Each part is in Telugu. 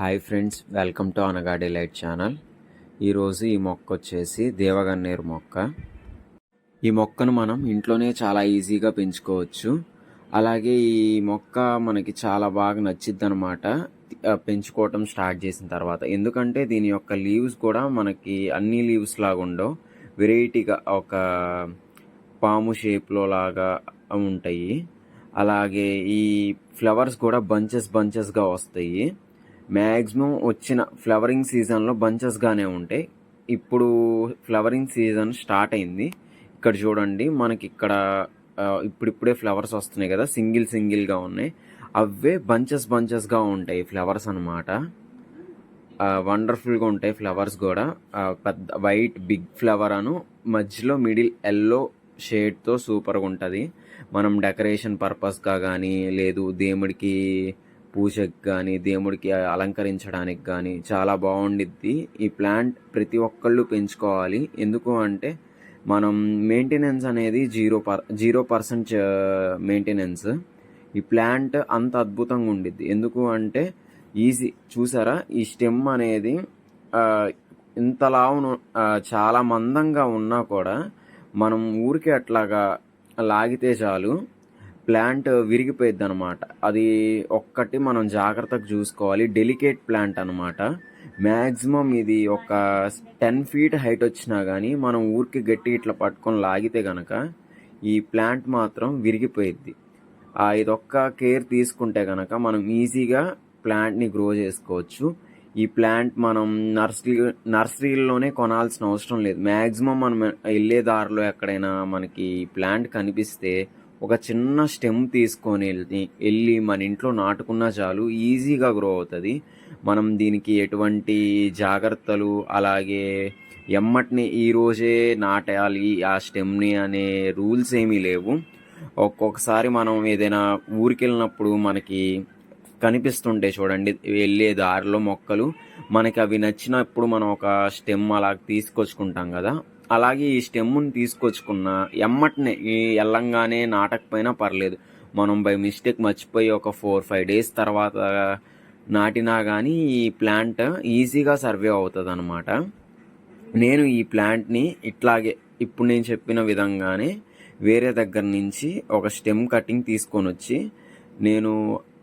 హాయ్ ఫ్రెండ్స్ వెల్కమ్ టు అనగాడి లైట్ ఛానల్. ఈరోజు ఈ మొక్క వచ్చేసి దేవగన్నేరు మొక్క. ఈ మొక్కను మనం ఇంట్లోనే చాలా ఈజీగా పెంచుకోవచ్చు. అలాగే ఈ మొక్క మనకి చాలా బాగా నచ్చిద్ది అనమాట పెంచుకోవటం స్టార్ట్ చేసిన తర్వాత. ఎందుకంటే దీని యొక్క లీవ్స్ కూడా మనకి అన్ని లీవ్స్ లాగా ఉండవు. వెరైటీగా ఒక పాము షేప్లో లాగా ఉంటాయి. అలాగే ఈ ఫ్లవర్స్ కూడా బంచెస్ బంచెస్గా వస్తాయి. మ్యాక్సిమం వచ్చిన ఫ్లవరింగ్ సీజన్లో బంచెస్గానే ఉంటాయి. ఇప్పుడు ఫ్లవరింగ్ సీజన్ స్టార్ట్ అయింది. ఇక్కడ చూడండి మనకి ఇక్కడ ఇప్పుడిప్పుడే ఫ్లవర్స్ వస్తున్నాయి కదా సింగిల్ సింగిల్గా ఉన్నాయి. అవే బంచెస్ బంచెస్గా ఉంటాయి ఫ్లవర్స్ అనమాట వండర్ఫుల్గా ఉంటాయి ఫ్లవర్స్ కూడా. పెద్ద వైట్ బిగ్ ఫ్లవర్ అను మధ్యలో మిడిల్ ఎల్లో షేడ్తో సూపర్గా ఉంటుంది. మనం డెకరేషన్ పర్పస్గా కానీ లేదు దేవుడికి పూజకి కానీ దేవుడికి అలంకరించడానికి కానీ చాలా బాగుండిద్ది. ఈ ప్లాంట్ ప్రతి ఒక్కళ్ళు పెంచుకోవాలి. ఎందుకు అంటే మనం మెయింటెనెన్స్ అనేది zero per zero percent maintenance. ఈ ప్లాంట్ అంత అద్భుతంగా ఉండిద్ది. ఎందుకు అంటే ఈజీ చూసారా? ఈ స్టెమ్ అనేది ఇంతలా చాలా మందంగా ఉన్నా కూడా మనం ఊరికే అట్లాగా లాగితే చాలు. ప్లాంట్ విరిగిపోయిద్ది అనమాట అది ఒక్కటి మనం జాగ్రత్తగా చూసుకోవాలి. డెలికేట్ ప్లాంట్ అనమాట మ్యాక్సిమం ఇది ఒక టెన్ ఫీట్ హైట్ వచ్చినా కానీ మనం ఊరికి గట్టి ఇట్లా పట్టుకొని లాగితే గనక ఈ ప్లాంట్ మాత్రం విరిగిపోయిద్ది. ఆ ఇదొక్క కేర్ తీసుకుంటే గనక మనం ఈజీగా ప్లాంట్ని గ్రో చేసుకోవచ్చు. ఈ ప్లాంట్ మనం నర్సరీ నర్సరీలోనే కొనాల్సిన అవసరం లేదు. మ్యాక్సిమం మనం వెళ్ళే దారిలో ఎక్కడైనా మనకి ఈ ప్లాంట్ కనిపిస్తే ఒక చిన్న స్టెమ్ తీసుకొని వెళ్ళి వెళ్ళి మన ఇంట్లో నాటుకున్నా చాలు ఈజీగా గ్రో అవుతుంది. మనం దీనికి ఎటువంటి జాగ్రత్తలు అలాగే ఎమ్మటిని ఈరోజే నాటాలి ఆ స్టెమ్ని అనే రూల్స్ ఏమీ లేవు. ఒక్కొక్కసారి మనం ఏదైనా ఊరికి వెళ్ళినప్పుడు మనకి కనిపిస్తుంటాయి చూడండి వెళ్ళే దారిలో మొక్కలు మనకి అవి నచ్చినప్పుడు మనం ఒక స్టెమ్ అలా తీసుకొచ్చుకుంటాం కదా. అలాగే ఈ స్టెమ్ని తీసుకొచ్చుకున్న ఎమ్మటనే ఈ ఎల్లంగానే నాటకపోయినా పర్లేదు. మనం బై మిస్టేక్ మర్చిపోయి ఒక ఫోర్ ఫైవ్ డేస్ తర్వాత నాటినా కానీ ఈ ప్లాంట్ ఈజీగా సర్వే అవుతుంది అనమాట నేను ఈ ప్లాంట్ని ఇట్లాగే ఇప్పుడు నేను చెప్పిన విధంగానే వేరే దగ్గర నుంచి ఒక స్టెమ్ కటింగ్ తీసుకొని వచ్చి నేను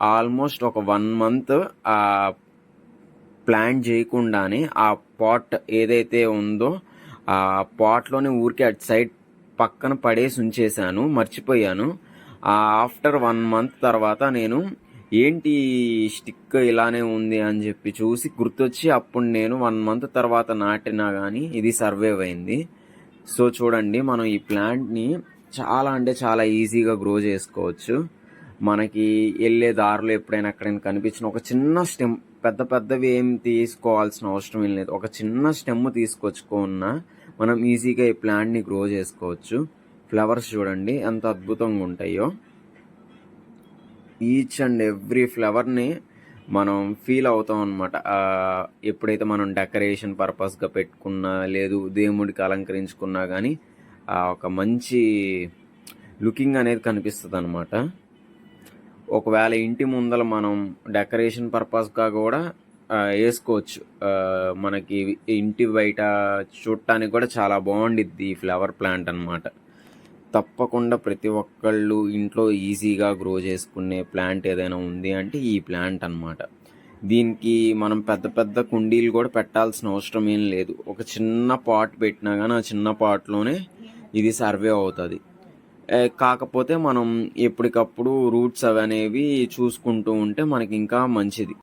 ఆల్మోస్ట్ ఒక వన్ మంత్ ఆ ప్లాంట్ చేయకుండానే ఆ పాట్ ఏదైతే ఉందో ఆ పాట్లోనే ఊరికే అటు సైడ్ పక్కన పడేసి ఉంచేశాను మర్చిపోయాను. ఆఫ్టర్ వన్ మంత్ తర్వాత నేను ఏంటి స్టిక్ ఇలానే ఉంది అని చెప్పి చూసి గుర్తొచ్చి అప్పుడు నేను వన్ మంత్ తర్వాత నాటినా కానీ ఇది సర్వైవ్ అయింది. సో చూడండి మనం ఈ ప్లాంట్ని చాలా అంటే చాలా ఈజీగా గ్రో చేసుకోవచ్చు. మనకి వెళ్ళే దారిలో ఎప్పుడైనా ఎక్కడైనా కనిపించిన ఒక చిన్న స్టెమ్ పెద్ద పెద్దవి ఏం తీసుకోవాల్సిన అవసరం ఏం లేదు. ఒక చిన్న స్టెమ్ తీసుకొచ్చుకున్న మనం ఈజీగా ఈ ప్లాంట్ని గ్రో చేసుకోవచ్చు. ఫ్లవర్స్ చూడండి ఎంత అద్భుతంగా ఉంటాయో. ఈచ్ అండ్ ఎవ్రీ ఫ్లవర్ని మనం ఫీల్ అవుతాం అనమాట ఎప్పుడైతే మనం డెకరేషన్ పర్పస్గా పెట్టుకున్నా లేదు దేవుడికి అలంకరించుకున్నా కానీ ఒక మంచి లుకింగ్ అనేది కనిపిస్తుంది అనమాట ఒకవేళ ఇంటి ముందల మనం డెకరేషన్ పర్పస్గా కూడా వేసుకోవచ్చు మనకి ఇంటి బయట చూడటానికి కూడా చాలా బాగుండిద్ది ఈ ఫ్లవర్ ప్లాంట్ అన్నమాట. తప్పకుండా ప్రతి ఒక్కళ్ళు ఇంట్లో ఈజీగా గ్రో చేసుకునే ప్లాంట్ ఏదైనా ఉంది అంటే ఈ ప్లాంట్ అన్నమాట. దీనికి మనం పెద్ద పెద్ద కుండీలు కూడా పెట్టాల్సిన అవసరం ఏం లేదు. ఒక చిన్న పాట్ పెట్టినా కానీ ఆ చిన్న పాట్లోనే ఇది సర్వే అవుతుంది. కాకపోతే మనం ఎప్పటికప్పుడు రూట్స్ అవి అనేవి చూసుకుంటూ ఉంటే మనకి ఇంకా మంచిది.